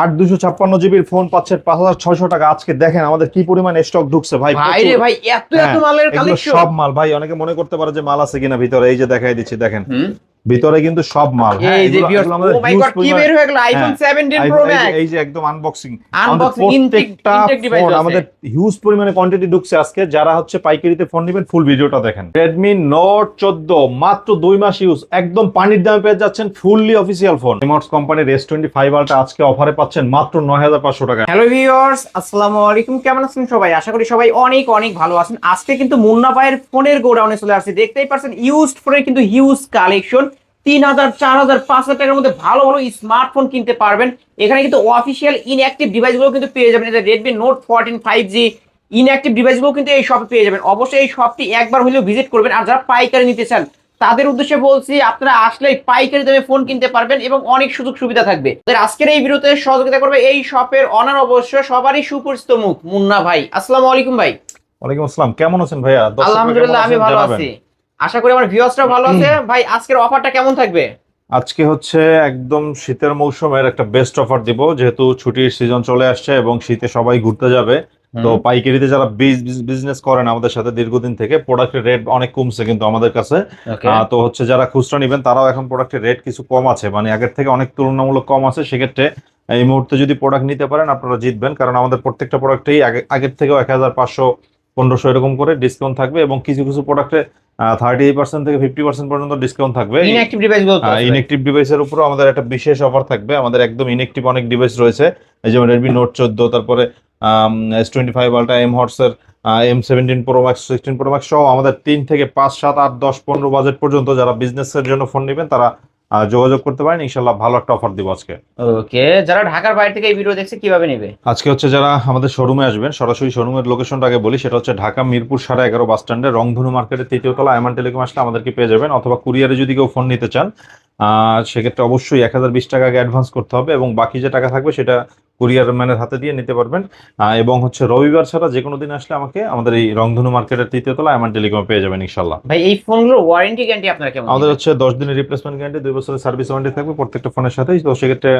আট দুশো ছাপ্পান্ন জিবির ফোন পাচ্ছে পাঁচ হাজার ছয়শো টাকা। আজকে দেখেন আমাদের কি পরিমাণ স্টক ঢুকছে। ভাই ভাই রে ভাই এত এত হ্যাঁ, মালের কালেকশন সব মাল। ভাই অনেকে মনে করতে পারে যে মাল আছে কিনা ভিতরে। এই যে দেখাই দিচ্ছি দেখেন। ভিতরে কিন্তু সব মাল। হ্যাঁ, এই যে এগুলো- ভিউয়ার্স এগুলো আমাদের ও মাই গড কি বের হয়ে গেল? আইফোন হ্যাঁ, 17 প্রো ম্যাক্স এই যে একদম আনবক্সিং Unboxing, intake- intake আমাদের হিউজ পরিমাণে কোয়ান্টিটি ঢুকছে আজকে। যারা হচ্ছে পাইকারিতে ফোন নেবেন ফুল ভিডিওটা দেখেন। নোট চোদ্দ মাত্র দুই মাস ইউজ একদম পানির দামে পেয়ে যাচ্ছেন ফুললি অফিসিয়াল ফোন রিমোটস কোম্পানির এস টোয়েন্টি ফাইভ আলটা আজকে অফারে পাচ্ছেন মাত্র নয় হাজার পাঁচশো টাকা। হ্যালো ভিউয়ার্স আসসালামু আলাইকুম। কেমন আছেন সবাই? আশা করি সবাই অনেক অনেক ভালো আছেন। আজকে কিন্তু মুন্না ভাইয়ের ফোনের গোডাউনে চলে আসছে। দেখতেই পারছেন ইউজড ফোনের কিন্তু হিউজ কালেকশন তিন হাজার চার হাজার পাঁচ হাজার টাকার মধ্যে ভালো ভালো স্মার্টফোন কিনতে পারবেন। এখানে কিন্তু অফিসিয়াল ইনঅ্যাক্টিভ ডিভাইসগুলো কিন্তু পেয়ে যাবেন। এটা Redmi note fourteen five G inactive ডিভাইসগুলো কিন্তু এই শপে পেয়ে যাবেন। অবশ্যই এই শপটি একবার হলেও ভিজিট করবেন। আর যারা পাইকারি নিতে চান তাদের উদ্দেশ্যে বলছি আপনারা আসলে পাইকারি দামে ফোন কিনতে পারবেন এবং অনেক সুযোগ সুবিধা থাকবে। আজকের এই ভিডিওতে সহযোগিতা করবে এই শপের অনার অবশ্য সবারই সুপরিচিত মুখ মুন্না ভাই। আসসালামু আলাইকুম ভাই। ওয়ালাইকুম আসসালাম। কেমন আছেন ভাইয়া? আলহামদুলিল্লাহ আমি ভালো আছি। আশা করি আমার ভিউয়ার্সরা ভালো আছে। ভাই আজকের অফারটা কেমন থাকবে? আজকে হচ্ছে একদম শীতের মৌসুমের একটা বেস্ট অফার দিব যেহেতু ছুটির সিজন চলে আসছে এবং শীতে সবাই ঘুরতে যাবে। তো পাইকারিতে যারা বিজনেস করেন আমাদের সাথে দীর্ঘদিন থেকে প্রোডাক্টের রেট অনেক কমছে কিন্তু আমাদের কাছে। তো হচ্ছে যারা খুচরা নেবেন তারাও এখন প্রোডাক্টের রেট কিছু কম আছে। মানে আগের থেকে অনেক তুলনামূলক কম আছে সেক্ষেত্রে এই মুহূর্তে যদি প্রোডাক্ট নিতে পারেন আপনারা জিতবেন। কারণ আমাদের প্রত্যেকটা প্রোডাক্টেই আগের থেকেও এক হাজার পাঁচশো পনেরোশো এরকম করে ডিসকাউন্ট থাকবে এবং কিছু কিছু প্রোডাক্টে থার্টি পার্সেন্ট থেকে ফিফটি পার্সেন্ট পর্যন্ত ডিসকাউন্ট থাকবে। ইনেকটিভ ডিভাইসের উপরও আমাদের একটা বিশেষ অফার থাকবে। আমাদের একদম ইনেকটিভ অনেক ডিভাইস রয়েছে। যেমন রেডমি নোট চোদ্দ তারপরে S twenty five ultra M হর্সের M seventeen pro max sixteen pro max সহ আমাদের তিন থেকে পাঁচ সাত আট দশ পনেরো বাজেট পর্যন্ত যারা বিজনেসের জন্য ফোন নেবেন তারা যোগাযোগ করতে পারেন ইনশাল্লাহ ভালো একটা অফার দিব আজকে। ওকে যারা ঢাকার বাইরে থেকে এই ভিডিও দেখছে কীভাবে নেবে? আজকে হচ্ছে যারা আমাদের শোরুমে আসবেন সরাসরি শোরুমের লোকেশনটা আগে বলি সেটা হচ্ছে ঢাকা মিরপুর সাড়ে এগারো বাস স্ট্যান্ডে রংধনু মার্কেটের তৃতীয় তলা আয়মান টেলিকম আসলে আমাদেরকে পেয়ে যাবেন অথবা কুরিয়ারে যদি কেউ ফোন নিতে চান আহ, সেক্ষেত্রে অবশ্যই এক হাজার বিশ টাকা আগে অ্যাডভান্স করতে হবে এবং বাকি যে টাকা থাকবে সেটা কুরিয়ার ম্যানের হাতে দিয়ে নিতে পারবেন। এবং হচ্ছে রবিবার ছাড়া যে কোনো দিন আসলে আমাকে আমাদের এই রংধনু মার্কেটের তৃতীয় তলা এমআন টেলিকমে পেয়ে যাবেন ইনশাল্লাহ ভাই এই ফোনগুলোর ওয়ারেন্টি গ্যারান্টি আপনারা কেমন আমাদের হচ্ছে দশ দিনের রিপ্লেসমেন্ট গ্যারান্টি দুই বছরের সার্ভিস ওয়ারেন্টি থাকবে প্রত্যেকটা ফোনের সাথেই। তো সেক্ষেত্রে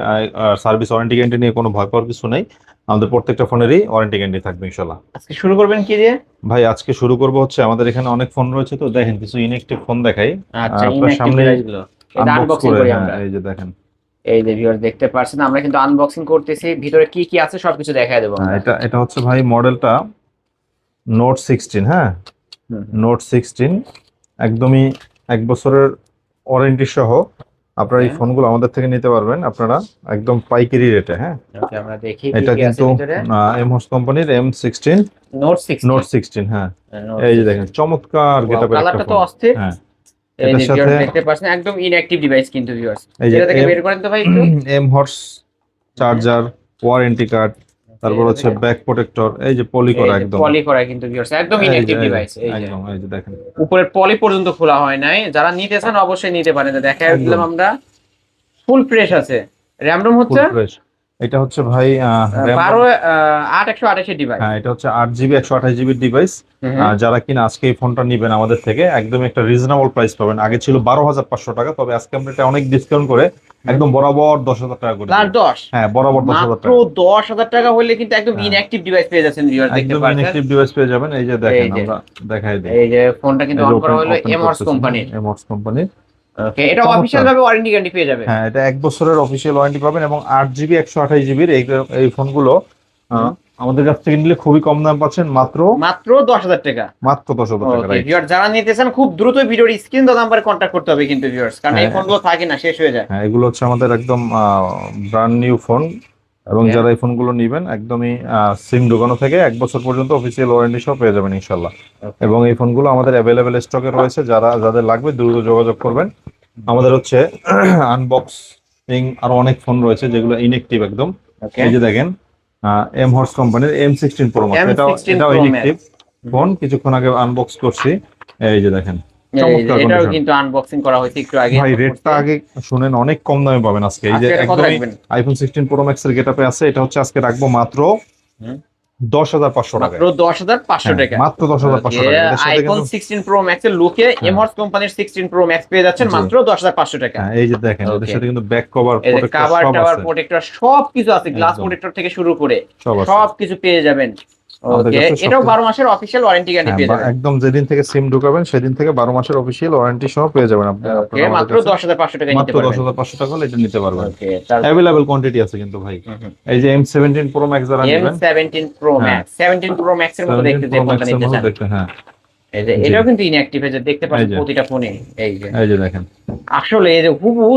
সার্ভিস ওয়ারেন্টি গ্যারান্টি নিয়ে কোনো ভয় পাওয়ার কিছু নেই। আমাদের প্রত্যেকটা ফোনেরই ওয়ারেন্টি গ্যারান্টি থাকবে ইনশাল্লাহ আজকে শুরু করবেন কি দিয়ে? ভাই আজকে শুরু করব হচ্ছে আমাদের এখানে অনেক ফোন রয়েছে তো দেখেন কিছু ইনএক্টিভ ফোন দেখাই। আচ্ছা আপনার সামনে আনবক্সিং করে হ্যাঁ, আমরা। এই যে দেখেন। এই যে ভিউয়ার্স দেখতে পাচ্ছেন আমরা কিন্তু আনবক্সিং করতেছি। ভিতরে কি কি আছে সবকিছু দেখায় দেবো। হ্যাঁ, এটা এটা হচ্ছে ভাই মডেলটা নোট সিক্সটিন হ্যাঁ। নোট সিক্সটিন একদমই এক বছরের ওয়ারেন্টি সহ আপনারা এই হ্যাঁ। ফোনগুলো আমাদের থেকে নিতে পারবেন আপনারা একদম পাইকারি রেটে হ্যাঁ? আমরা দেখি এটা কিন্তু ভিতরে। এমহস কোম্পানির M sixteen note 6 note sixteen হ্যাঁ। এই যে দেখেন চমৎকার গেটআপের কালারটা তো অস্থির। হ্যাঁ। দেখতে পাচ্ছেন একদম ইনঅ্যাক্টিভ ডিভাইস কিন্তু ভিউয়ার্স এটা থেকে বের করেন তো ভাই একটু। M horse charger warranty card তারপর হচ্ছে ব্যাক প্রোটেক্টর এই যে পলি করা একদম। পলি করা কিন্তু ভিউয়ার্স একদম ইনঅ্যাক্টিভ ডিভাইস এই যে একদম এই যে দেখেন। উপরের পলি পর্যন্ত খোলা হয় নাই। যারা নিতে চান অবশ্যই নিতে পারেন। দেখা। দিলাম আমরা। ফুল ফ্রেশ আছে। র্যাম রোম ফুল হচ্ছে ফ্রেশ এটা হচ্ছে ভাই বারো আট একশো আঠাশের ডিভাইস হ্যাঁ এটা হচ্ছে আট জিবি একশো আঠাশ জিবির ডিভাইস যারা কিনা আজকে এই ফোনটা নিবেন আমাদের থেকে একদম একটা রিজনেবল প্রাইস পাবেন। আগে ছিল বারো হাজার পাঁচশো টাকা তবে আজকে আমরা এটা অনেক ডিসকাউন্ট করে একদম বরাবর দশ হাজার টাকা করে দিই। দশ? হ্যাঁ বরাবর দশ হাজার মাত্র টাকা দশ হাজার টাকা হলে কিন্তু একদম। ইনঅ্যাক্টিভ ডিভাইস পেয়ে যাচ্ছেন ভিউয়ার্স দেখতে একদম পাচ্ছেন? ইনএক্টিভ ডিভাইস পেয়ে যাবেন। এই যে দেখেন আমরা দেখাই দিই। এই যে ফোনটা কিন্তু অন করা হলো এমহর্স কোম্পানির এমহর্স কোম্পানির ওকে এটা অফিশিয়াল ভাবে ওয়ারেন্টি গ্যারান্টি পেয়ে যাবে। হ্যাঁ এটা এক বছরের অফিসিয়াল ওয়ারেন্টি পাবেন এবং আট জিবি একশো আঠাশ জিবির এই ফোনগুলো আমাদের কাছ থেকে নিলে খুবই কম দাম পাচ্ছেন মাত্র মাত্র দশ হাজার টাকা। মাত্র দশ হাজার টাকা যারা নিতে চান খুব দ্রুত ভিডিওর স্ক্রিন দাও নাম্বারে কন্ট্যাক্ট করতে হবে কিন্তু ভিউয়ার্স কারণ এই হ্যাঁ। ফোনগুলো থাকে না শেষ হয়ে যায়। হ্যাঁ এগুলো হচ্ছে আমাদের একদম ব্র্যান্ড নিউ ফোন এবং যারা এই ফোনগুলো নেবেন একদমই সিম ঢোকানো থেকে এক বছর পর্যন্ত অফিসিয়াল ওয়ারেন্টি সহ পেয়ে যাবেন ইনশাল্লাহ এবং এই ফোনগুলো আমাদের অ্যাভেলেবেল স্টকে রয়েছে যারা যাদের লাগবে দ্রুত যোগাযোগ করবেন। আমাদের হচ্ছে আনবক্সিং আরও অনেক ফোন রয়েছে যেগুলো ইনএক্টিভ একদম। এই যে দেখেন এম হর্স কোম্পানির এম সিক্সটিন প্রো ম্যাক্স এটাও এটাও ইনএক্টিভ ফোন। কিছুক্ষণ আগে আনবক্স করছি। এই যে দেখেন এটাও কিন্তু আনবক্সিং করা হয়েছে একটু আগে। ভাই রেটটা আগে শুনেন অনেক কম দামে পাবেন আজকে। এই যে একদমই আইফোন সিক্সটিন প্রো ম্যাক্স এর গেটআপে আছে এটা হচ্ছে আজকে রাখব মাত্র দশ হাজার পাঁচশো টাকা মাত্র দশ হাজার পাঁচশো টাকা। মাত্র দশ হাজার পাঁচশো টাকা আইফোন সিক্সটিন প্রো ম্যাক্স এর লুকে এমহর্স কোম্পানির সিক্সটিন প্রো ম্যাক্স পেয়ে যাচ্ছেন মাত্র দশ হাজার পাঁচশো টাকা। হ্যাঁ, এই যে দেখেন Okay. সাথে কিন্তু ব্যাক কভার কাভার আছে প্রোটেক্টর সব কিছু আছে। গ্লাস। প্রোটেক্টর থেকে শুরু করে। সব কিছু পেয়ে যাবেন। ওকে এটাও কিছু- বারো মাসের অফিসিয়াল ওয়ারেন্টি গ্যারান্টি হ্যাঁ, পেয়ে যাবেন। একদম যেদিন থেকে সিম ঢুকাবেন সেদিন থেকে বারো মাসের অফিসিয়াল ওয়ারেন্টি সহ পেয়ে যাবেন আপনি। ওকে মাত্র টাকা নিতে পারবেন। হাজার পাঁচশো টাকা হলে এটা নিতে পারবেন। ওকে তারপর কোয়ান্টিটি আছে কিন্তু ভাই। এই যে এম সেভেন্টিন প্রো ম্যাক্স যারা নেবেন সেভেন্টিন প্রো হ্যাঁ। এর মতো দেখতে যে ফোনটা নিতে চান হ্যাঁ। এই যে এটাও কিন্তু ইনঅ্যাক্টিভ হয়ে দেখতে পাচ্ছেন প্রতিটা ফোনে এই যে। এই যে দেখেন। আসলে হুবহু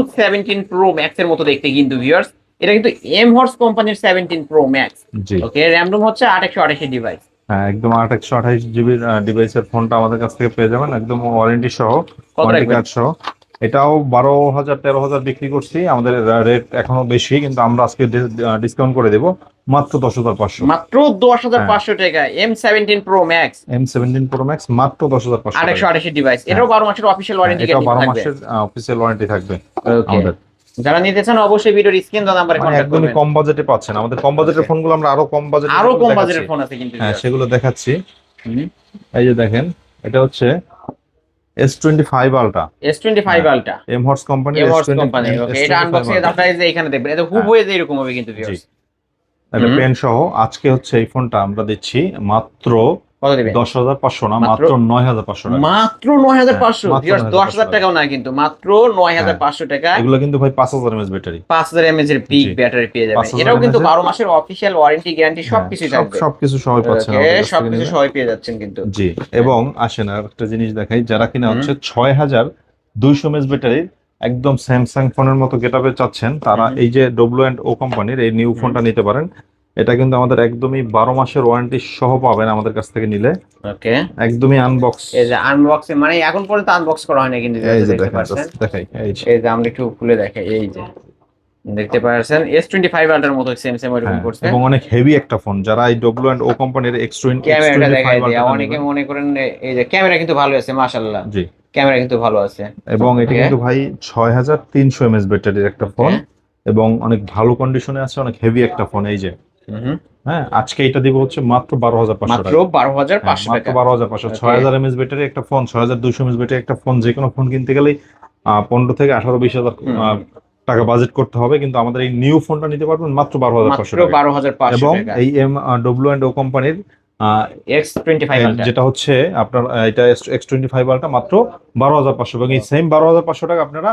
এর মতো দেখতে কিন্তু ভিউয়ার্স এটা কিন্তু এম হর্স কোম্পানির seventeen pro max okay RAM ROM হচ্ছে আট একশো আঠাশি ডিভাইস হ্যাঁ একদম আট একশো আঠাইশ জিবি ডিভাইসের ফোনটা আমাদের কাছ থেকে পেয়ে যাবেন একদম ওয়ারেন্টি সহ ওয়ারেন্টি কার্ড সহ। এটাও বারো হাজার তেরো হাজার বিক্রি করছি আমাদের রেট এখনও বেশি কিন্তু আমরা আজকে ডিসকাউন্ট করে দেবো মাত্র দশ হাজার পাঁচশো। মাত্র দশ হাজার হ্যাঁ। পাঁচশো টাকা M seventeen pro max M seventeen pro max মাত্র দশ হাজার পাঁচশো আট একশো আঠাশি ডিভাইস এটাও বারো মাসের অফিসিয়াল ওয়ারেন্টি এটাও বারো মাসের অফিসিয়াল ওয়ারেন্টি থাকবে ওকে আমাদের। যারা নিতে চান অবশ্যই ভিডিওর স্ক্রিন দেওয়া নাম্বারে মানে কন্ট্যাক্ট একদমই কম বাজেটে পাচ্ছেন আমাদের কম বাজেটের Okay. ফোনগুলো আমরা আরও কম বাজেটে আরও কম বাজেটের ফোন আছে কিন্তু হ্যাঁ সেগুলো দেখাচ্ছি। এই যে দেখেন এটা হচ্ছে S twenty five ultra S twenty five ultra M horse company M horse company okay এটা আনবক্সিং এর আপনারা যে এখানে দেখবেন এটা হুবহু এই যে এরকম হবে কিন্তু ভিউয়ার্স। হুম। পেন সহ। আজকে হচ্ছে এই ফোনটা আমরা দিচ্ছি মাত্র কত দিবেন দশ হাজার পাঁচশো না মাত্র? নয় হাজার পাঁচশো মাত্র নয় হাজার পাঁচশো। হ্যাঁ, মাত্র ভিউয়ার্স 9,500 দশ হাজার টাকাও না কিন্তু মাত্র নয় হাজার পাঁচশো টাকা। এগুলো কিন্তু ভাই পাঁচ হাজার এমএস ব্যাটারি। পাঁচ হাজার এর পিক ব্যাটারি পেয়ে যাবেন এটাও কিন্তু বারো মাসের অফিসিয়াল ওয়ারেন্টি গ্যারান্টি সবকিছু থাকবে। হ্যাঁ, সবকিছু সবাই পাচ্ছেন থেকে সবকিছু সবাই পেয়ে যাচ্ছেন কিন্তু। জি এবং আসেন আর একটা জিনিস দেখাই যারা কিনা হচ্ছে ছয় হাজার দুইশো এমএস ব্যাটারির একদম স্যামসাং ফোনের মতো গেটাপে চাচ্ছেন তারা এই যে ডব্লিউ অ্যান্ড ও কোম্পানির এই নিউ ফোনটা নিতে পারেন। এটা কিন্তু আমাদের একদমই বারো মাসের ওয়ারেন্টি সহ পাবেন আমাদের কাছ থেকে নিলে। ওকে। একদমই আনবক্স এই যে আনবক্সিং মানে এখন পর্যন্ত আনবক্স করা হয়নি কিন্তু এই যে দেখাই এই যে। আমরা একটু খুলে দেখাই এই যে। দেখতে পাচ্ছেন এস টোয়েন্টি ফাইভ আল্টার মতো সেম সেম হ্যাঁ, করছে। এবং অনেক হেভি একটা ফোন যারা এই ডব্লিউ অ্যান্ড ও কোম্পানির এক্স টোয়েন্টি ক্যামেরাটা দেখাই দিয়ে অনেকে মনে করেন এই যে ক্যামেরা কিন্তু ভালো আছে মাশাআল্লাহ। জি। ক্যামেরা কিন্তু ভালো আছে। এবং এটা কিন্তু ভাই ছয় হাজার তিনশো এমএস ব্যাটারির একটা ফোন এবং অনেক ভালো কন্ডিশনে আছে অনেক হেভি একটা ফোন এই যে। হ্যাঁ আজকে এটা দিব হচ্ছে মাত্র বারো হাজার পাঁচশো মাত্র বারো হাজার হ্যাঁ, পাঁচশো মাত্র বারো হাজার পাঁচশো। ছয় হাজার এমএস ব্যাটারি একটা ফোন ছয় হাজার দুইশো এমএস ব্যাটারি একটা ফোন যে কোনো ফোন কিনতে গেলেই আহ, পনেরো থেকে আঠারো বিশ হাজার টাকা বাজেট করতে হবে কিন্তু আমাদের এই নিউ ফোনটা নিতে পারবেন মাত্র বারো হাজার পাঁচশো বারো হাজার এবং এই এম ডব্লিউ অ্যান্ড ও কোম্পানির এক্স টোয়েন্টি ফাইভ যেটা হচ্ছে আপনার এটা এক্স টোয়েন্টি ফাইভ আলটা মাত্র বারো হাজার পাঁচশো। এবং এই সেম বারো হাজার পাঁচশো টাকা আপনারা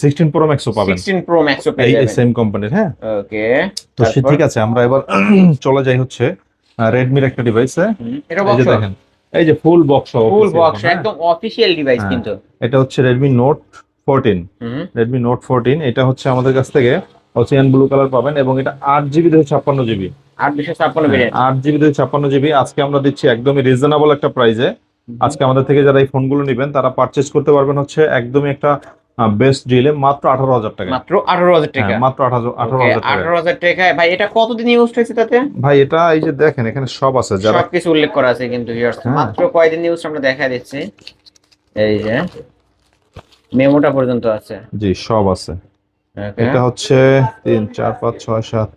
সিক্সটিন প্রো ম্যাক্সও পাবেন। সিক্সটিন প্রো ম্যাক্সও এই পেয়ে যাবেন। সেম কোম্পানির হ্যাঁ? ওকে তো সে ঠিক আছে আমরা এবার চলে যাই হচ্ছে রেডমির একটা ডিভাইসে এটা এই যে দেখেন এই যে ফুল বক্স ফুল বক্স একদম ডিভাইস হ্যাঁ। কিন্তু। এটা হচ্ছে Redmi note fourteen Redmi note fourteen এটা হচ্ছে আমাদের কাছ থেকে অসিয়ান ব্লু কালার পাবেন এবং এটা আট জিবি থেকে ছাপ্পান্ন জিবি আট জিবি থেকে ছাপ্পান্ন জিবি। আজকে আমরা দিচ্ছি একদমই রিজনেবল একটা প্রাইসে আজকে আমাদের থেকে যারা এই ফোনগুলো নেবেন তারা পারচেজ করতে পারবেন হচ্ছে একদমই একটা বেস্ট ডিলে মাত্র আঠারো হাজার টাকা। মাত্র আঠারো হাজার টাকা। হ্যাঁ, মাত্র আঠারো হাজার টাকা। আঠারো হাজার টাকা। ভাই এটা কতদিন ইউজ হয়েছে তাতে? ভাই এটা এই যে দেখেন এখানে সব আছে। যারা সবকিছু উল্লেখ করা আছে কিন্তু। হ্যাঁ। মাত্র কয়দিন ইউজ আমরা দেখা দিচ্ছি। এই যে মেমোটা পর্যন্ত আছে। জি সব আছে. এটা হচ্ছে তিন চার পাঁচ ছয় সাত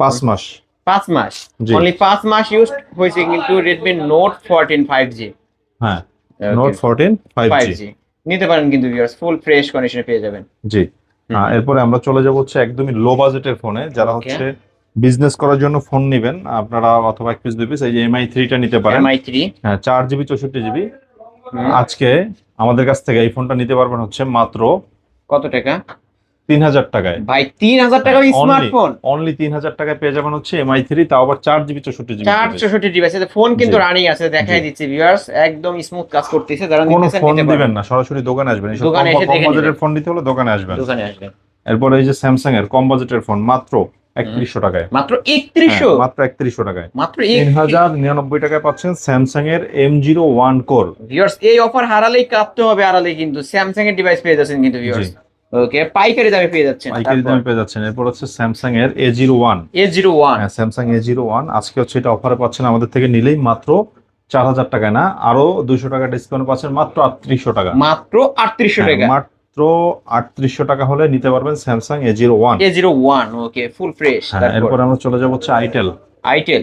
পাঁচ মাস। পাঁচ মাস। অনলি পাঁচ মাস ইউজ হয়েছে কিন্তু Redmi note fourteen five G হ্যাঁ নোট ফোরটিন ফাইভ জি নিতে পারেন কিন্তু ভিউয়ার্স ফুল ফ্রেশ কন্ডিশনে পেয়ে যাবেন। জি। এরপরে আমরা চলে যাব হচ্ছে একদমই লো বাজেটের ফোনে যারা হচ্ছে বিজনেস করার জন্য ফোন নেবেন আপনারা অথবা এক পিস দুই পিস এই যে এমআই থ্রিটা নিতে পারেন। এমআই থ্রি হ্যাঁ চার জিবি চৌষট্টি জিবি আজকে আমাদের কাছ থেকে এই ফোনটা নিতে পারবেন হচ্ছে মাত্র কত টাকা? তিন হাজার টাকায়। ভাই তিন হাজার টাকার স্মার্টফোন অনলি তিন হাজার টাকায় পেয়ে যাবেন হচ্ছে এমআই থ্রি তাও আবার চার জিবি চৌষট্টি জিবি চার চৌষট্টি ডিভাইস ফোন কিন্তু রানিং আছে দেখাই দিচ্ছি ভিউয়ার্স একদম স্মুথ কাজ করতেছে যারা কোনো ফোন দিবেন না সরাসরি দোকানে আসবেন। দোকানে এসে দেখে বাজেটের। ফোন নিতে হলে দোকানে আসবেন। দোকানে আসবেন। এরপরে এই যে স্যামসাং এর কম বাজেটের ফোন মাত্র একত্রিশশো টাকায়। মাত্র একত্রিশশো? হ্যাঁ, মাত্র একত্রিশশো টাকায়। মাত্র তিন হাজার নিরানব্বই টাকায় পাচ্ছেন স্যামসাং এর M zero one core viewers এই অফার হারালেই কাঁপতে হবে হারালেই কিন্তু। স্যামসাং এর ডিভাইস পেয়ে যাচ্ছেন কিন্তু ভিউয়ার্স ওকে পাইকারি দামে পেয়ে যাচ্ছেন। পাইকারি দামে পেয়ে যাচ্ছেন। এরপর হচ্ছে স্যামসাং এর A zero one A zero one হ্যাঁ স্যামসাং এ জিরো ওয়ান আজকে হচ্ছে এটা অফারে পাচ্ছেন আমাদের থেকে নিলেই মাত্র চার হাজার টাকায় না আরও দুইশো টাকা ডিসকাউন্ট পাচ্ছেন মাত্র আটত্রিশশো টাকা। মাত্র আটত্রিশশো হ্যাঁ, টাকা। মাত্র আটত্রিশশো টাকা হলে নিতে পারবেন Samsung A zero one A zero one okay full fresh এরপর আমরা চলে যাব হচ্ছে itel itel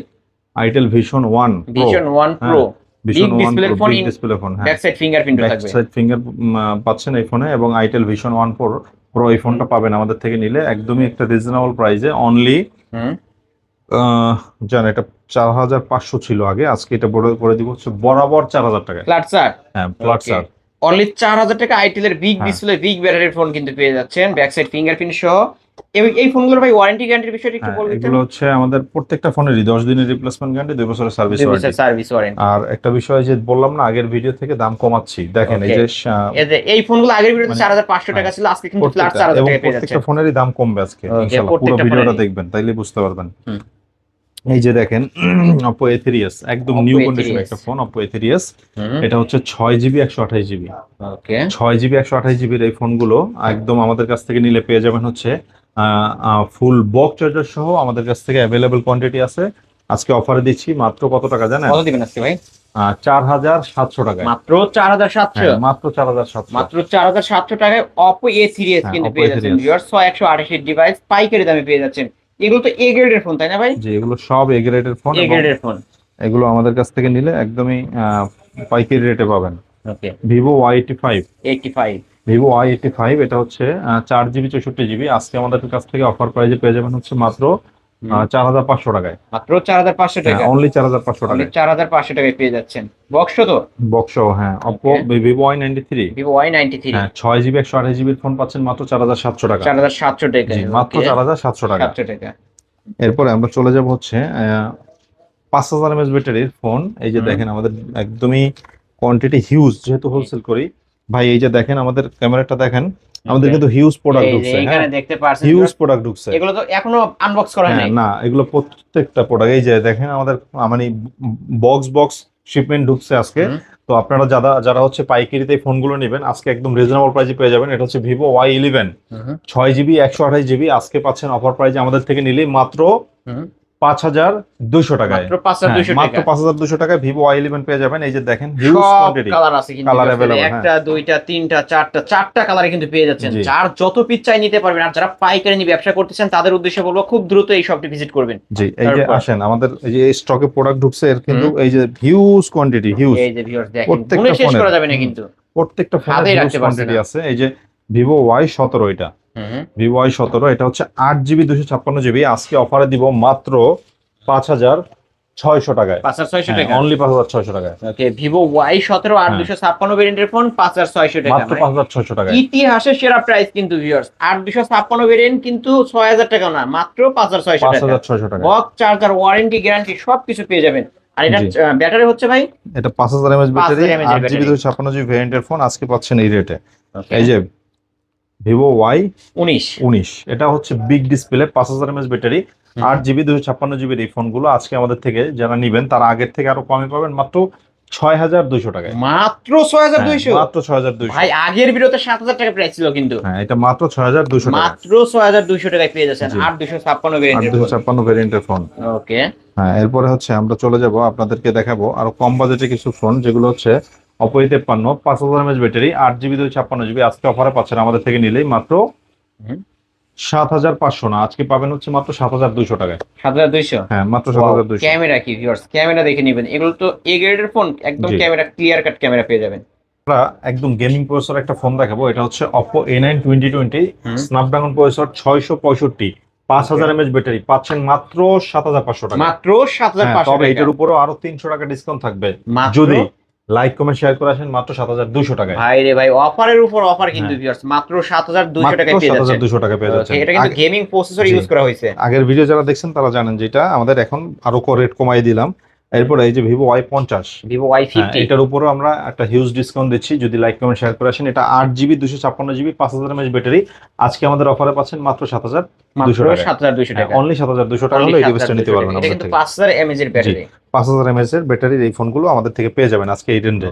itel vision one vision one pro vision display phone হ্যাঁ। ফিঙ্গারপ্রিন্ট থাকবে। সাইড ফিঙ্গার পাচ্ছেন এই ফোনে এবং itel vision one pro pro এই ফোনটা পাবেন আমাদের থেকে নিলে। একদমই একটা রিজনেবল প্রাইসে অনলি জান এটা চার হাজার পাঁচশো ছিল আগে। আজকে এটা বড় করে দিব হচ্ছে বরাবর চার হাজার টাকা ফ্ল্যাট স্যার হ্যাঁ প্লাট স্যার অনলি চার হাজার টাকা আইটেলের বিগ। ডিসপ্লে বিগ ব্যাটারির ফোন কিন্তু পেয়ে যাচ্ছেন। ব্যাক সাইড ফিঙ্গারপ্রিন্ট সহ। এবং এই ফোনগুলোর ভাই ওয়ারেন্টি গ্যারান্টির বিষয়টা একটু হ্যাঁ, বলবেন এগুলো হচ্ছে আমাদের প্রত্যেকটা ফোনেরই দশ দিনের রিপ্লেসমেন্ট গ্যারান্টি দুই বছরের সার্ভিস ওয়ারেন্টি সার্ভিস ওয়ারেন্টি আর একটা বিষয় যে বললাম না আগের ভিডিও থেকে দাম কমাচ্ছি। দেখেন এই. যে এই ফোনগুলো আগের ভিডিওতে মানে- চার হাজার পাঁচশো টাকা ছিল আজকে কিন্তু ফ্ল্যাট প্রত্যেকটা। চার হাজার এবং টাকা পেয়ে যাচ্ছেন প্রত্যেকটা ফোনেরই দাম কমবে আজকে ইনশাআল্লাহ পুরো ভিডিওটা দেখবেন তাইলে বুঝতে পারবেন। এই যে দেখেন Oppo A3s একদম নিউ কন্ডিশন একটা ফোন Oppo A3s এটা হচ্ছে ছয় জিবি একশো আঠাশ জিবি ওকে ছয় জিবি একশো আঠাশ জিবির এই ফোনগুলো একদম আমাদের কাছ থেকে নিলে পেয়ে যাবেন হচ্ছে ফুল বক চার্জার সহ আমাদের কাছ থেকে অ্যাভেলেবল কোয়ান্টিটি আছে। আজকে অফারে দিচ্ছি মাত্র কত টাকা জানেন? কত দিবেন আজকে ভাই? চার হাজার সাতশো টাকায়। মাত্র চার হাজার সাতশো? হ্যাঁ, মাত্র চার হাজার সাতশো। মাত্র চার হাজার সাতশো টাকায় অপো এ সিরিজ কিন্তু পেয়ে যাচ্ছেন। ছয় একশো আঠাশের ডিভাইস পাইকারি দামে পেয়ে যাচ্ছেন। এগুলো তো এ গ্রেডের ফোন তাই না ভাই? যে এগুলো সব এ গ্রেডের ফোন এ গ্রেডের ফোন এগুলো আমাদের কাছ থেকে নিলে একদমই পাইকারি রেটে পাবেন। Okay vivo Y eighty five eighty five vivo Y eighty five এটা হচ্ছে চার জিবি চৌষট্টি জিবি। আজকে আমাদের কাছ থেকে অফার প্রাইজে পেয়ে যাবেন হচ্ছে মাত্র চার হাজার পাঁচশো টাকায়। মাত্র চার হাজার পাঁচশো টাকা অনলি চার হাজার পাঁচশো টাকায়। চার হাজার পাঁচশো টাকায় পেয়ে যাচ্ছেন। বক্স তো? বক্স হ্যাঁ Oppo vivo Y ninety three vivo Y ninety three হ্যাঁ ছয় জিবি একশো আঠাশ জিবির ফোন পাচ্ছেন মাত্র চার হাজার সাতশো টাকা। চার হাজার সাতশো টাকা মাত্র চার হাজার সাতশো টাকা। সাতশো টাকা। এরপরে আমরা চলে যাব হচ্ছে পাঁচ হাজার এমএস ব্যাটারির ফোন এই যে দেখেন আমাদের একদমই কোয়ান্টিটি হিউজ যেহেতু হোলসেল করি। ভাই এই যে দেখেন আমাদের ক্যামেরাটা দেখেন আমাদের কিন্তু হিউজ প্রোডাক্ট ঢুকছে এখানে হ্যাঁ? দেখতে পারছেন হিউজ প্রোডাক্ট ঢুকছে। এগুলো তো এখনও আনবক্স করা হ্যাঁ, নাই না এগুলো প্রত্যেকটা প্রোডাক্ট এই যে দেখেন আমাদের মানে বক্স বক্স শিপমেন্ট ঢুকছে আজকে। তো আপনারা যারা যারা হচ্ছে পাইকারিতে ফোনগুলো নেবেন আজকে একদম রিজনেবল প্রাইসে পেয়ে যাবেন। এটা হচ্ছে ভিভো ওয়াই ইলেভেন ছয় জিবি একশো আঠাশ জিবি আজকে পাচ্ছেন অফার প্রাইজে আমাদের থেকে নিলে মাত্র। পাঁচ হাজার দুইশো টাকায়। মাত্র পাঁচ হাজার হ্যাঁ, দুশো টাকায়। ভিভো ওয়াই ইলেভেন পেয়ে যাবেন। এই যে দেখেন কালার আছে কিন্তু হ্যাঁ। একটা দুইটা তিনটা চারটা চারটা কালারে কিন্তু পেয়ে যাচ্ছেন। যার যত পিস চাই নিতে পারবেন আর যারা পাইকারি নিয়ে ব্যবসা করতেছেন তাদের উদ্দেশ্যে বলব খুব দ্রুত এই শপটি ভিজিট করবেন। জি এই যে? আসেন আমাদের এই যে স্টকে প্রোডাক্ট ঢুকছে এর কিন্তু এই যে হিউজ কোয়ান্টিটি হিউজ এই যে ভিউয়ার্স দেখেন প্রত্যেকটা শেষ করা যাবে না কিন্তু। প্রত্যেকটা ফোনে হিউজ কোয়ান্টিটি আছে। এই যে ভিভো ওয়াই সতেরো এটা। হুম, ভিভো ওয়াই সতেরো এটা হচ্ছে আট জিবি দুশো ছাপ্পান্ন জিবি। আজকে অফারে দিব মাত্র পাঁচ হাজার ছয়শো টাকায়। পাঁচ হাজার ছয়শো টাকা। অনলি পাঁচ হাজার ছয়শো টাকায়। ওকে ভিভো ওয়াই সতেরো আট হ্যাঁ। দুশো ছাপ্পান্ন ভেরিয়েন্টের ফোন পাঁচ হাজার ছয়শো টাকা মাত্র পাঁচ হাজার ছয়শো টাকায়। ইতিহাসের সেরা প্রাইস কিন্তু ভিউয়ার্স আট দুশো ছাপ্পান্ন ভেরিয়েন্ট কিন্তু ছয় হাজার টাকা না মাত্র পাঁচ হাজার ছয়শো পাঁচ হাজার ছয়শো টাকা বক্স চার্জার ওয়ারেন্টি গ্যারান্টি সবকিছু পেয়ে যাবেন। আর এটা ব্যাটারি হচ্ছে ভাই? এটা পাঁচ হাজার এমএচ 5000 ব্যাটারি আট জিবি দুশো ছাপ্পান্ন জিবি ভ্যারিয়েন্টের ফোন আজকে পাচ্ছেন এই রেটে এই যে ভিভো ওয়াই উনিশ। উনিশ। এটা হচ্ছে বিগ ডিসপ্লে পাঁচ হাজার এমএচ ব্যাটারি আট জিবি দুশো ছাপ্পান্ন জিবির এই ফোনগুলো আজকে আমাদের থেকে যারা নিবেন তারা আগের থেকে আরও কমে পাবেন মাত্র ছয় হাজার দুইশো টাকায়। মাত্র ছয় হাজার হ্যাঁ, দুইশো মাত্র ছয় হাজার দুইশো। ভাই আগের ভিডিওতে সাত হাজার টাকা প্রাইস ছিল কিন্তু। হ্যাঁ এটা মাত্র ছয় হাজার দুইশো মাত্র ছয় হাজার দুইশো টাকায় পেয়ে যাচ্ছেন আট দুশো ছাপ্পান্ন আট ভেরিয়েন্টের দুশো ছাপ্পান্ন ভ্যারিয়েন্টের ফোন ওকে হ্যাঁ এরপরে হচ্ছে আমরা চলে যাব আপনাদেরকে দেখাবো আরও কম বাজেটে কিছু ফোন যেগুলো হচ্ছে অপো এ তেপ্পান্ন পাঁচ হাজার এমএচ ব্যাটারি আট জিবি দুই ছাপ্পান্ন জিবি আজকে অফারে পাচ্ছেন আমাদের থেকে নিলেই মাত্র। সাত হাজার পাঁচশো না আজকে পাবেন হচ্ছে মাত্র সাত হাজার দুইশো টাকায়। সাত হাজার দুইশো? হ্যাঁ মাত্র সাত হাজার দুইশো। ক্যামেরা কি ভিউয়ার্স ক্যামেরা দেখে নেবেন। এগুলো তো এ গ্রেডের ফোন একদম ক্যামেরা ক্লিয়ার কাট ক্যামেরা পেয়ে যাবেন। আমরা একদম গেমিং প্রসেসর একটা ফোন দেখাবো এটা হচ্ছে Oppo A nine twenty twenty. Snapdragon processor ছয়শো পঁয়ষট্টি পাঁচ হাজার এমএচ ব্যাটারি পাচ্ছেন মাত্র সাত হাজার পাঁচশো টাকা। মাত্র সাত হাজার হ্যাঁ, তবে এটার উপরও আরও তিনশো টাকা ডিসকাউন্ট থাকবে। যদি লাইক কমেন্ট শেয়ার করে আসেন মাত্র সাত হাজার দুশো টাকায়। ভাই রে ভাই অফারের উপর অফার কিন্তু ভিউয়ার্স মাত্র সাত হাজার দুইশো মাত্র টাকায় পেয়ে যাচ্ছেন। দুশো টাকা পেয়ে যাচ্ছেন। এটা কিন্তু গেমিং প্রসেসর ইউজ করা হয়েছে। আগের ভিডিও যারা দেখছেন তারা জানেন যেটা। আমাদের এখন আরও রেট কমাই দিলাম। এরপরে এই যে ভিভো ওয়াই পঞ্চাশ। ভিভো ওয়াই ফিফটি এটার উপরও আমরা একটা হিউজ ডিসকাউন্ট দিচ্ছি। যদি লাইক কমেন্ট শেয়ার করে আসেন এটা আট জিবি দুশো ছাপ্পান্ন জিবি পাঁচ হাজার এমএচ ব্যাটারি আজকে আমাদের অফারে পাচ্ছেন মাত্র সাত হাজার মাত্র 200 সাত হাজার দুইশো টাকা অনলি সাত হাজার দুশো টাকা হলে এই ডিভাইসটা নিতে টাকা। পারবেন পাঁচ হাজার এমএজ এর ব্যাটারি পাঁচ হাজার এমএস এর ব্যাটারির এই ফোনগুলো আমাদের থেকে পেয়ে যাবেন আজকে এই রেঞ্জে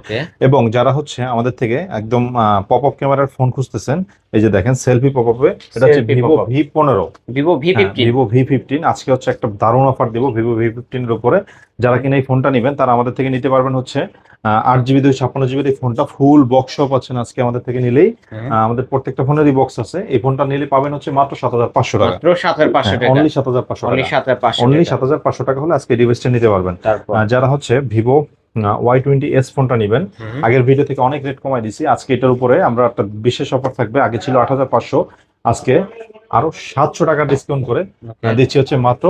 এবং যারা হচ্ছে আমাদের থেকে একদম পপ আপ ক্যামেরার ফোন খুঁজতেছেন এই যে দেখেন সেলফি পপ আপে এটা হচ্ছে ভিভো ভি পনেরো vivo V fifteen vivo V fifteen আজকে হচ্ছে একটা দারুণ অফার দিব ভিভো ভি ফিফটিনের উপরে। যারা কিনা এই ফোনটা নেবেন তারা আমাদের থেকে নিতে পারবেন হচ্ছে আট জিবি দুই ছাপ্পান্ন জিবির এই ফোনটা ফুল বক্স পাচ্ছেন আজকে আমাদের থেকে নিলেই। আমাদের প্রত্যেকটা ফোনেরই বক্স আছে। এই ফোনটা নিলে পাবেন হচ্ছে মাত্র সাত হাজার পাঁচশো টাকা। সাত হাজার পাঁচশো টাকা। অনলি সাত হাজার পাঁচশো টাকা। সাত হাজার পাঁচশো অনলি সাত হাজার পাঁচশো টাকা হলে আজকে ডিভাইসটা নিতে পারবেন। যারা হচ্ছে ভিভো ওয়াই টোয়েন্টি এস ফোনটা নেবেন। আগের ভিডিও থেকে অনেক রেট কমাই দিছি। আজকে এটার উপরে আমরা একটা বিশেষ অফার থাকবে। আগে ছিল আট হাজার পাঁচশো। আজকে আরও সাতশো টাকা ডিসকাউন্ট করে দিচ্ছি হচ্ছে মাত্র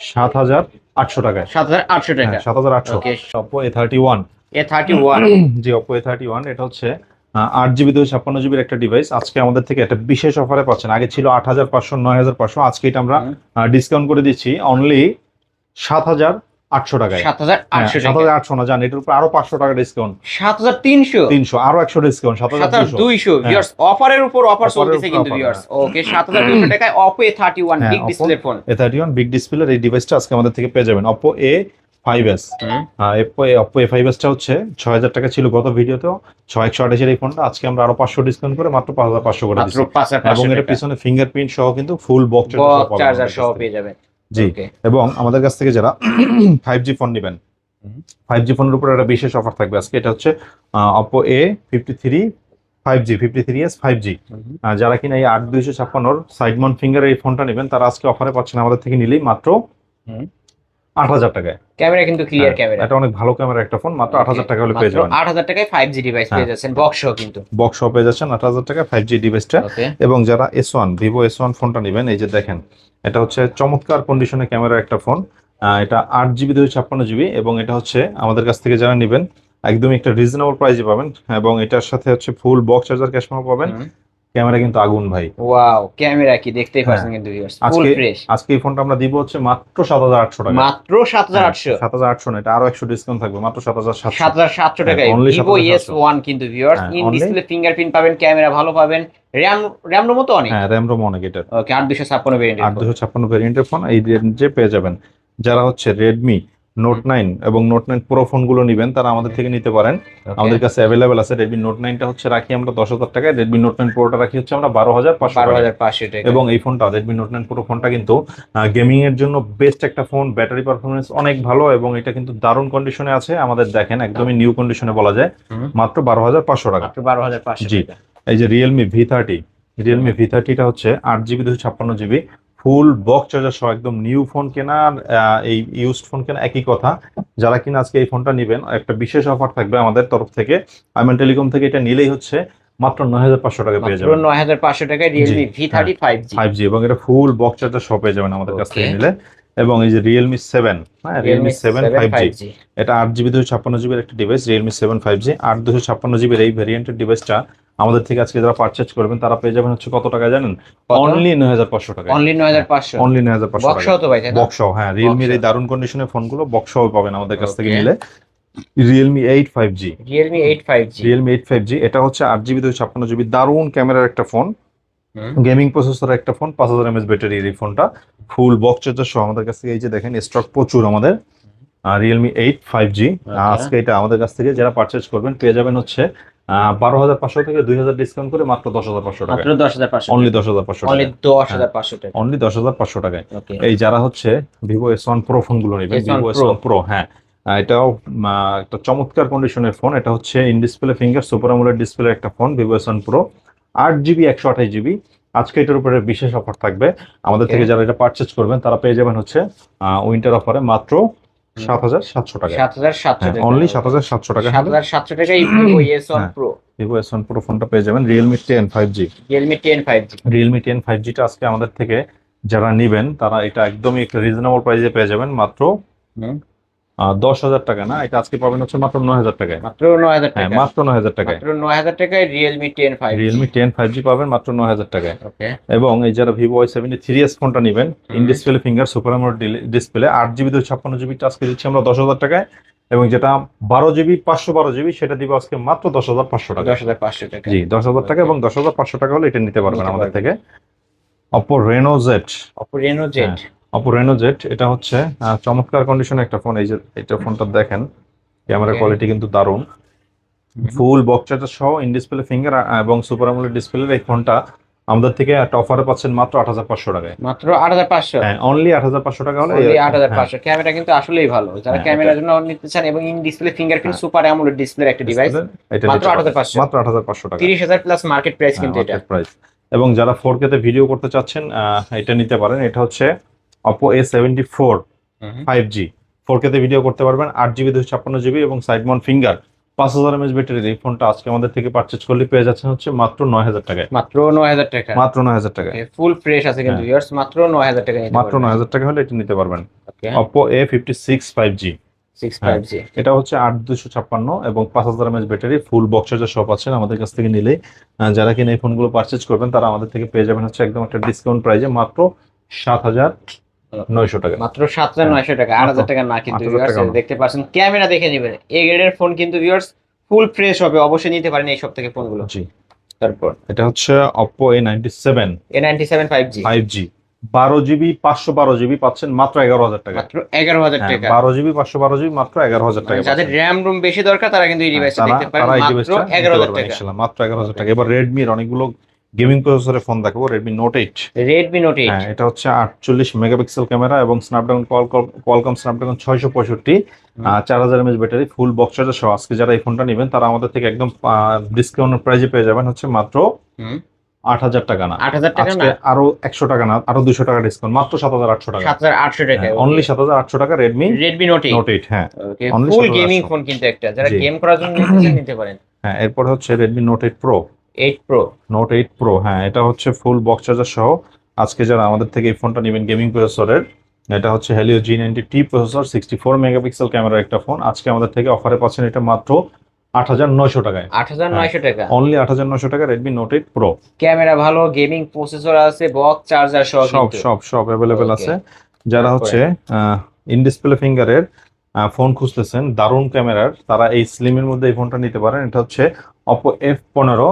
সাত হাজার আটশো টাকায়। সাত হাজার আটশো টাকা। সাত হাজার আটশো। Oppo A thirty one A thirty one G Oppo A thirty one এটা হচ্ছে আট জিবি দুই ছাপ্পান্ন জিবির একটা ডিভাইস আজকে আমাদের থেকে একটা বিশেষ অফারে পাচ্ছেন। আগে ছিল আট হাজার পাঁচশো নয় হাজার পাঁচশো। আজকে এটা আমরা ডিসকাউন্ট করে দিচ্ছি। অনলি সাত হাজার আটশো টাকায়। সাত হাজার আটশো সাত হাজার আটশো না জান এটার উপর আরও পাঁচশো টাকা ডিসকাউন্ট সাত হাজার তিনশো। তিনশো আরও একশো ডিসকাউন্ট সাত হাজার দুইশো। হ্যাঁ। ভিউয়ার্স অফারের উপর অফার চলতেছে কিন্তু ভিউয়ার্স ওকে সাত হাজার দুইশো টাকায় অপো এ থার্টি ওয়ান হ্যাঁ, big display phone A thirty one big ডিসপ্লের এই ডিভাইসটা আজকে আমাদের থেকে পেয়ে যাবেন। Oppo A five S Oppo A five এসটা হচ্ছে ছয় হাজার টাকা ছিল গত ভিডিওতেও। ছয় একশো আঠাশের এই ফোনটা আজকে আমরা আরও পাঁচশো ডিসকাউন্ট করে মাত্র পাঁচ হাজার পাঁচশো করে এবং এর পিছনে ফিঙ্গারপ্রিন্ট সহ কিন্তু ফুল বক্স চার্জার সহ পেয়ে যাবেন। জি। এবং আমাদের কাছ থেকে যারা ফাইভ জি ফোন নেবেন ফাইভ জি ফোনের উপর একটা বিশেষ অফার থাকবে আজকে। এটা হচ্ছে Oppo A fifty three five G fifty three S five G যারা কিনা এই আট দুইশো ছাপ্পান্নর সাইডমন ফিঙ্গার এই ফোনটা নেবেন তারা আজকে অফারে পাচ্ছেন আমাদের থেকে নিলেই মাত্র। আট হাজার টাকায়। ক্যামেরা কিন্তু ক্লিয়ার ক্যামেরা। এটা অনেক ভালো ক্যামেরা একটা ফোন মাত্র আট হাজার টাকা হলে পেয়ে যাবেন। আট হাজার টাকায় ফাইভ জি ডিভাইস পেয়ে। যাচ্ছেন বক্স সহ কিন্তু। বক্স পেয়ে যাচ্ছেন আট হাজার টাকা ফাইভ জি ডিভাইসটা এবং যারা S one vivo S one ফোনটা নেবেন এই যে দেখেন এটা হচ্ছে চমৎকার কন্ডিশনে ক্যামেরা একটা ফোন এটা আট জিবি দুই ছাপ্পান্ন জিবি এবং এটা হচ্ছে আমাদের কাছ থেকে যারা নেবেন একদমই একটা রিজনেবল প্রাইসে পাবেন। এবং এটার সাথে হচ্ছে ফুল বক্স চার্জার ক্যাশমাও পাবেন। ক্যামেরা কিন্তু আগুন ভাই। ওয়াও ক্যামেরা কি দেখতেই পাচ্ছেন কিন্তু ভিউয়ার্স ফুল হ্যাঁ। ফ্রেশ আজকে এই ফোনটা আমরা দিব হচ্ছে মাত্র সাত হাজার আটশো টাকা মাত্র সাত হাজার আটশো? সাত হাজার আটশো না এটা আরও একশো ডিসকাউন্ট থাকবে মাত্র সাত হাজার সাতশো। সাত হাজার সাতশো টাকায়। হ্যাঁ, ভিভো 7,700 ওয়ান কিন্তু ভিউয়ার্স হ্যাঁ, ইন ডিসপ্লে ফিঙ্গারপ্রিন্ট পাবেন ক্যামেরা ভালো পাবেন। র্যাম র্যাম রোমও তো অনেক? হ্যাঁ র্যাম রোম অনেক এটার। ওকে আট দুশো ছাপ্পান্ন আট ভেরিয়েন্ট দুশো ছাপ্পান্ন ভ্যারিয়েন্টের ফোন এই রেঞ্জে পেয়ে যাবেন। যারা হচ্ছে রেডমি নোট নাইন এবং নোট নাইন প্রো ফোনগুলো নেবেন তারা আমাদের থেকে নিতে পারেন। আমাদের কাছে অ্যাভেলেবেল আছে রেডমি নোট নাইনটা হচ্ছে রাখি আমরা দশ হাজার টাকায় রেডমি নোট নাইন প্রোটা রাখি হচ্ছে আমরা বারো হাজার পাঁচশো বারো হাজার পাঁচশো টাকা এবং এই ফোনটা রেডমি নোট নাইন প্রো ফোনটা কিন্তু গেমিং এর জন্য বেস্ট একটা ফোন ব্যাটারি পারফরমেন্স অনেক ভালো এবং এটা কিন্তু দারুণ কন্ডিশনে আছে। আমাদের দেখেন একদমই নিউ কন্ডিশনে বলা যায়। মাত্র বারো হাজার পাঁচশো টাকা। বারো হাজার পাঁচশো জি। এই যে realme V thirty realme V থার্টিটা হচ্ছে আট জিবি দুশো ছাপ্পান্ন জিবি ফুল বক্স চার্জার সহ একদম নিউ ফোন কেনা আর, আহ, এই ইউজড ফোন কেনা একই কথা। যারা কিনা আজকে এই ফোনটা নেবেন একটা বিশেষ অফার থাকবে আমাদের তরফ থেকে। আইমান টেলিকম থেকে এটা নিলেই হচ্ছে মাত্র নয় হাজার পাঁচশো টাকা পেয়ে যাবেন। নয় হাজার পাঁচশো টাকায় realme V thirty five G five G এবং এটা ফুল বক্স চার্জার সহ পেয়ে যাবেন আমাদের কাছ থেকে নিলে। এবং এই যে রিয়েলমি সেভেন হ্যাঁ রিয়েলমি সেভেন ফাইভ জি এটা আট জিবি দুশো ছাপ্পান্ন জিবির একটা device realme seven five G আট দুশো ছাপ্পান্ন জিবির এই ভ্যারিয়েন্টের ডিভাইসটা আমাদের থেকে আজকে যারা পারচেজ করবেন তারা পেয়ে যাবেন হচ্ছে কত টাকা জানেন? অনলি নয় হাজার পাঁচশো টাকা অনলি নয় হাজার পাঁচশো? অনলি নয় হাজার পাঁচশো বক্স টাকা তো ভাই হ্যাঁ রিয়েলমির এই। দারুণ কন্ডিশনের ফোনগুলো বক্স সহ পাবেন আমাদের কাছ থেকে নিলে। Realme eight five G realme eight five G realme eight five G এটা হচ্ছে আট জিবি দুশো ছাপ্পান্ন জিবি দারুণ ক্যামেরার একটা ফোন গেমিং প্রসেসরের একটা ফোন পাঁচ হাজার এমএস ব্যাটারি এই ফোনটা ফুল বক্স চার্জার সহ আমাদের কাছ থেকে এই যে দেখেন স্টক প্রচুর আমাদের। রিয়েলমি এইট ফাইভ জি আজকে এটা আমাদের কাছ থেকে যারা পারচেজ করবেন পেয়ে যাবেন হচ্ছে বারো হাজার পাঁচশো থেকে দুই হাজার ডিসকাউন্ট করে মাত্র দশ হাজার পাঁচশো টাকা মাত্র দশ হাজার পাঁচশো অনলি দশ হাজার পাঁচশো অনলি দশ হাজার পাঁচশো টাকা অনলি দশ হাজার পাঁচশো টাকায়। এই যারা হচ্ছে ভিভো এস ওয়ান প্রো ফোনগুলো নেবেন ভিভো এস ওয়ান প্রো হ্যাঁ। এটাও একটা চমৎকার কন্ডিশনের ফোন এটা হচ্ছে in display finger super AMOLED display একটা phone vivo S one pro আট জিবি একশো আঠাশ জিবি আজকে এটার উপরে বিশেষ অফার থাকবে। আমাদের থেকে যারা এটা পারচেজ করবেন তারা পেয়ে যাবেন হচ্ছে উইন্টার অফারে মাত্র সাত হাজার সাতশো টাকা সাত হাজার সাতশো টাকা। অনলি সাত হাজার সাতশো টাকা। সাত হাজার সাতশো টাকা ভিভো এস ওয়ান হ্যাঁ। Pro vivo S one pro ফোনটা পেয়ে যাবেন। Realme ten five G realme ten five G realme ten five জিটা আজকে আমাদের থেকে যারা নিবেন তারা এটা একদমই একটা রিজনেবল প্রাইসে পেয়ে যাবেন। মাত্র দশ হাজার টাকা না? এটা আজকে পাবেন হচ্ছে মাত্র নয় হাজার টাকায়। মাত্র নয় হাজার হ্যাঁ টাকা মাত্র নয় হাজার টাকায়। মাত্র নয় হাজার টাকায় realme ten five realme ten five G পাবেন মাত্র নয় হাজার টাকায়। এবং এই যারা vivo Y seventy three S ফোনটা নেবেন in display finger super AMOLED display আট জিবি দুই ছাপ্পান্ন জিবি আজকে দিচ্ছি আমরা দশ হাজার টাকায়। এবং যেটা বারো জিবি পাঁচশো বারো জিবি সেটা দিব আজকে মাত্র দশ হাজার পাঁচশো টাকা দশ হাজার পাঁচশো টাকা জি দশ হাজার টাকা এবং দশ হাজার পাঁচশো টাকা হলে এটা নিতে পারবেন আমাদের থেকে। Oppo Reno Z Oppo Reno Z Oppo Reno Z এটা হচ্ছে চমৎকার কন্ডিশনে একটা ফোন এই যে এটা ফোনটা দেখেন ক্যামেরা কোয়ালিটি কিন্তু দারুণ। ফুল বক্স চার্জার সহ ইন ডিসপ্লে ফিঙ্গার এবং সুপার আমোলেড ডিসপ্লের এই ফোনটা আমাদের থেকে একটা অফারে পাচ্ছেন মাত্র আট হাজার পাঁচশো টাকায়। মাত্র আট হাজার পাঁচশো? হ্যাঁ অনলি আট হাজার পাঁচশো টাকা হলে Only 8500 হ্যাঁ, ক্যামেরা কিন্তু আসলেই ভালো। যারা ক্যামেরার জন্য নিতে চান এবং in display fingerprint. Super AMOLED ডিসপ্লের একটা ডিভাইস এটা মাত্র নিতে পারবেন। 8500 মাত্র আট হাজার পাঁচশো টাকা। তিরিশ হাজার প্লাস মার্কেট প্রাইস কিন্তু এটা। প্রাইস এবং যারা ফোর কে তে ভিডিও করতে চাচ্ছেন এটা নিতে পারেন। এটা হচ্ছে Oppo A seventy four five G four K তে ভিডিও করতে পারবেন আট জিবি দুশো ছাপ্পান্ন জিবি এবং সাইড মাউন্ট ফিঙ্গার পাঁচ হাজার এমএচ ব্যাটারি এই ফোনটা আজকে আমাদের থেকে পারচেজ করলে পেয়ে যাচ্ছেন হচ্ছে মাত্র নয় হাজার টাকায়। মাত্র নয় হাজার টাকা। মাত্র নয় হাজার টাকায়। ফুল ফ্রেশ আছে কিন্তু ইয়ার্স মাত্র নয় হাজার টাকা মাত্র নয় হাজার টাকা হলে এটা নিতে পারবেন। Oppo A fifty six five G হ্যাঁ। এটা হচ্ছে আট দুশো ছাপ্পান্ন এবং পাঁচ হাজার mAh battery full box charger সব আছেন আমাদের কাছ থেকে নিলে যারা কিনা এই ফোনগুলো পারচেজ করবেন তারা আমাদের থেকে পেয়ে যাবেন হচ্ছে একদম একটা ডিসকাউন্ট প্রাইজে মাত্র সাত হাজার নয়শো টাকা। মাত্র সাত হাজার নয়শো টাকা আট হাজার টাকা না কিন্তু ভিউয়ার্স দেখতে পাচ্ছেন ক্যামেরা দেখে নেবেন। এই গ্রেডের ফোন কিন্তু ভিউয়ার্স ফুল ফ্রেশ হবে অবশ্যই নিতে পারেন এই সব থেকে ফোনগুলো জি। তারপর? এটা হচ্ছে A ninety seven A five G বারো জিবি পাঁচশো বারো জিবি পাচ্ছেন মাত্র এগারো হাজার টাকা। মাত্র এগারো হাজার টাকা। বারো জিবি পাঁচশো বারো জিবি মাত্র এগারো হাজার টাকা মানে যাদের র্যাম রুম বেশি দরকার তারা কিন্তু এই হ্যাঁ, ডিভাইসটা দেখতে পারেন মাত্র এগারো হাজার টাকা। মাত্র এগারো হাজার টাকা। এবার রেডমির অনেকগুলো গেমিং প্রসেসরের ফোন দেখাবো Redmi Note eight Redmi Note eight হ্যাঁ এটা হচ্ছে আটচল্লিশ মেগাপিক্সেল ক্যামেরা এবং কোয়ালকম স্ন্যাপড্রাগন ছয়শো পঁয়ষট্টি চার হাজার mAh battery full box charger সহ। আজকে যারা এই ফোনটা নেবেন তারা আমাদের থেকে একদম ডিসকাউন্ট প্রাইজে পেয়ে যাবেন হচ্ছে মাত্র আট হাজার টাকা না। আট হাজার টাকা না? আরও একশো টাকা না আরও দুশো টাকা ডিসকাউন্ট মাত্র সাত হাজার আটশো টাকা। সাত হাজার আটশো টাকা অনলি সাত হাজার আটশো টাকা Redmi Redmi note note eight হ্যাঁ। ফুল গেমিং ফোন কিন্তু একটা। যারা গেম করার জন্য নিতে নিতে পারেন। হ্যাঁ এরপর হচ্ছে Redmi note eight pro eight pro note eight pro হ্যাঁ এটা হচ্ছে ফুল বক্স চার্জার সহ। আজকে যারা আমাদের থেকে এই ফোনটা নেবেন গেমিং প্রসেসরের এটা হচ্ছে Helio G ninety T processor sixty four megapixel ক্যামেরার একটা ফোন আজকে আমাদের থেকে অফারে পাচ্ছেন এটা মাত্র আট হাজার নয়শো টাকায়। আট হাজার নয়শো টাকা। অনলি আট হাজার নয়শো টাকা Redmi note eight pro camera ভালো গেমিং প্রসেসর আছে বক্স চার্জার সহ সব। সব সব অ্যাভেলেবেল আছে। যারা হচ্ছে ইন ডিসপ্লে ফিঙ্গারের ফোন খুঁজতেছেন দারুণ ক্যামেরার তারা এই স্লিমের মধ্যে এই ফোনটা নিতে পারেন। এটা হচ্ছে অপো এফ পনেরো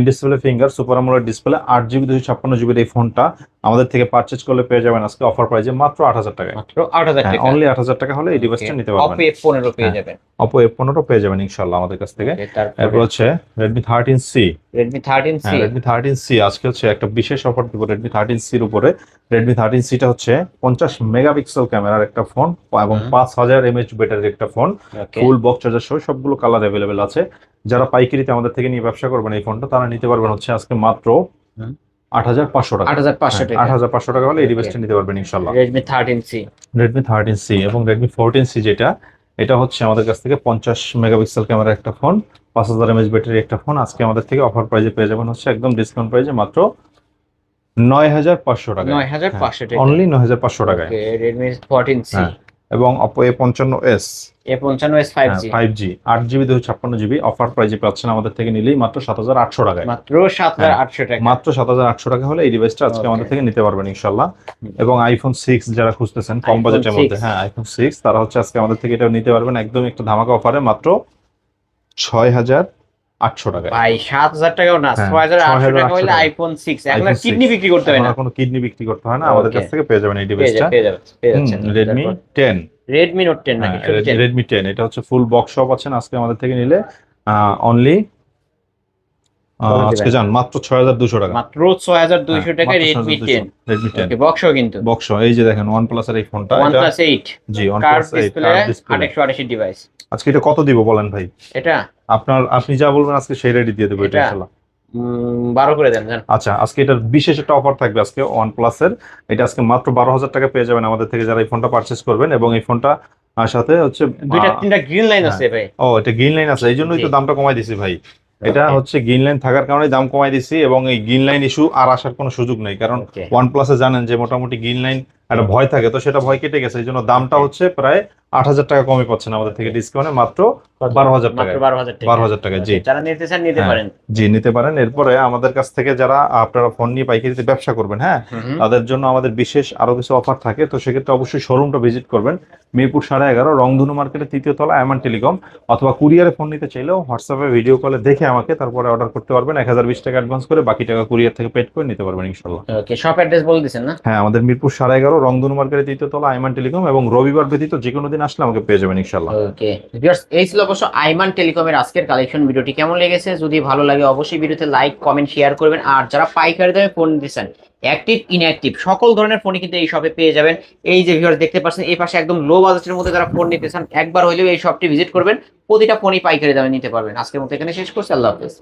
display finger super AMOLED display আট জিবি দুশো ছাপ্পান্ন জিবির এই ফোনটা আমাদের থেকে পারচেজ করলে পেয়ে যাবেন আজকে অফার প্রাইজে মাত্র আট হাজার মাত্র আট হাজার টাকা অনলি আট হাজার টাকা হলে এই ডিভাইসটা নিতে পারবেন। অপো এফ পনেরো পেয়ে হ্যাঁ। যাবেন। অপো এফ পনেরো পেয়ে যাবেন ইনশাল্লাহ আমাদের কাছ থেকে। এরপর তারপরে? হচ্ছে Redmi thirteen C Redmi thirteen C হ্যাঁ রেডমি থার্টিন সি আজকে হচ্ছে একটা বিশেষ অফার দিব রেডমি থার্টিন সির উপরে। রেডমি থার্টিন সিটা হচ্ছে পঞ্চাশ মেগাপিক্সেল ক্যামেরার একটা ফোন এবং। পাঁচ হাজার এমএচ ব্যাটারির একটা ফোন ফুল বক্স চার্জার সহ সবগুলো কালার অ্যাভেলেবেল আছে। যারা পাইকারিতে আমাদের থেকে নিয়ে ব্যবসা করবেন এই ফোনটা তারা নিতে পারবেন হচ্ছে আজকে মাত্র। আট হাজার পাঁচশো টাকা। আট হাজার পাঁচশো আট হাজার পাঁচশো টাকা হলে এই ডিভাইসটা নিতে পারবেন ইনশাল্লাহ Redmi thirteen C Redmi thirteen C এবং রেডমি ফোরটিন সি যেটা এটা হচ্ছে আমাদের কাছ থেকে পঞ্চাশ মেগাপিক্সেল ক্যামেরার একটা ফোন পাঁচ হাজার এমএচ ব্যাটারি একটা ফোন। আজকে আমাদের থেকে অফার প্রাইজে পেয়ে যাবেন হচ্ছে একদম ডিসকাউন্ট প্রাইজে মাত্র নয় হাজার পাঁচশো টাকা নয় হাজার পাঁচশো টাকা অনলি নয় হাজার পাঁচশো টাকায়। রেডমি ফোরটিন সি হ্যাঁ। এবং অপো এ পঞ্চান্ন এস এ পঞ্চান্ন S five G five G আট জিবি দুশো ছাপ্পান্ন জিবি অফার প্রাইজে পাচ্ছেন আমাদের থেকে নিলেই মাত্র সাত হাজার আটশো টাকায়। মাত্র সাত হাজার আটশো টাকা মাত্র সাত হাজার আটশো টাকা হলে এই ডিভাইসটা আজকে আমাদের থেকে নিতে পারবেন ইনশাল্লাহ এবং আইফোন সিক্স যারা খুঁজতেছেন কম বাজেটের মধ্যে হ্যাঁ আইফোন সিক্স তারা হচ্ছে আজকে আমাদের থেকে এটা নিতে পারবেন। একদম একটা ধামাকা অফারে মাত্র ছয় হাজার আটশো টাকা ভাই সাত হাজার টাকাও না হ্যাঁ, ছয় হাজার আটশো টাকা হলে আইফোন সিক্স এখন কিডনি বিক্রি করতে হয় না। কোনো কিডনি বিক্রি করতে হয় না আমাদের কাছ থেকে পেয়ে যাবেন এই ডিভাইসটা Redmi ten Redmi note ten নাকি রেডমি টেন এটা হচ্ছে ফুল বক্স শপ আছেন আজকে আমাদের থেকে নিলে অনলি আজকে যান মাত্র ছয় হাজার দুশো টাকা। মাত্র ছয় হাজার দুইশো হ্যাঁ, টাকা 6,200 টেন রেডমি টেন বক্স কিন্তু। বক্স এই যে দেখেন ওয়ান প্লাস এর এই ফোনটা ওয়ান এটা plus eight G one curve plus eight display display device আজকে এটা কত দিব বলেন ভাই? এটা? আপনার আপনি যা বলবেন আজকে সেই রেডি দিয়ে দেবো এটা? উম, বারো করে দেন আচ্ছা আজকে এটার বিশেষ একটা অফার থাকবে আজকে ওয়ান প্লাসের এটা আজকে মাত্র বারো হাজার টাকা পেয়ে যাবেন আমাদের থেকে যারা এই ফোনটা পারচেস করবেন এবং এই ফোনটা সাথে হচ্ছে দুইটা তিনটা গ্রিন লাইন হ্যাঁ। আছে ভাই। ও এটা গ্রিন লাইন আছে এই জন্যই তো দামটা কমাই দিছি ভাই। এটা হচ্ছে গ্রিন লাইন থাকার কারণে দাম কমাই দিছি এবং এই গ্রিন লাইন ইস্যু আর আসার কোনো সুযোগ নেই কারণ. ওয়ান প্লাসে জানেন যে মোটামুটি গ্রিন লাইন একটা ভয় থাকে তো সেটা ভয় কেটে গেছে। এই জন্য দামটা হচ্ছে প্রায় আট হাজার টাকা কমে পাচ্ছেন আমাদের থেকে ডিসকাউন্টে মাত্র বারো হাজার টাকা। বারো হাজার টাকা জি। যারা নিতে চান নিতে হ্যাঁ। পারেন। জি নিতে পারেন। এরপরে আমাদের কাছ থেকে যারা আপনারা ফোন নিয়ে পাইকারিতে ব্যবসা করবেন হ্যাঁ তাদের জন্য আমাদের বিশেষ আরও কিছু অফার থাকে তো সেক্ষেত্রে অবশ্যই শোরুমটা ভিজিট করবেন। মিরপুর সাড়ে এগারো রংধনু মার্কেটের তৃতীয় তলা এমন টেলিকম অথবা কুরিয়ারে ফোন নিতে চাইলেও হোয়াটসঅ্যাপে ভিডিও কলে দেখে আমাকে তারপরে অর্ডার করতে পারবেন। এক হাজার বিশ টাকা অ্যাডভান্স করে বাকি টাকা কুরিয়ার থেকে পেড করে নিতে পারবেন ইনশাল্লাহ ওকে শপ অ্যাড্রেস বলে দিচ্ছেন না? হ্যাঁ আমাদের মিরপুর সাড়ে এগারো রংধনু মার্কেটের তৃতীয় তলা, আইমান টেলিকম এবং রবিবার ব্যতীত যে কোনো দিন আসলে আমাকে পেয়ে যাবেন ইনশাল্লাহ ওকে। ভিউয়ার্স, এই ছিল অবশ্য আইমান টেলিকমের আজকের কালেকশন ভিডিওটি কেমন লেগেছে? যদি ভালো লাগে, অবশ্যই ভিডিওতে লাইক কমেন্ট শেয়ার করবেন। আর যারা পাইকারি দামে ফোন দিচ্ছেন অ্যাক্টিভ ইনঅ্যাক্টিভ সকল ধরনের ফোনই কিন্তু এই শপে পেয়ে যাবেন। এই যে ভিউয়ার্স দেখতে পাচ্ছেন, এই পাশে একদম লো বাজেটের মধ্যে যারা ফোন নিতে চান, একবার হলেও এই শপটি ভিজিট করবেন। প্রতিটা ফোনই পাইকারি দামে নিতে পারবেন। আজকের মতো এখানে শেষ করছি। আল্লাহ হাফেজ।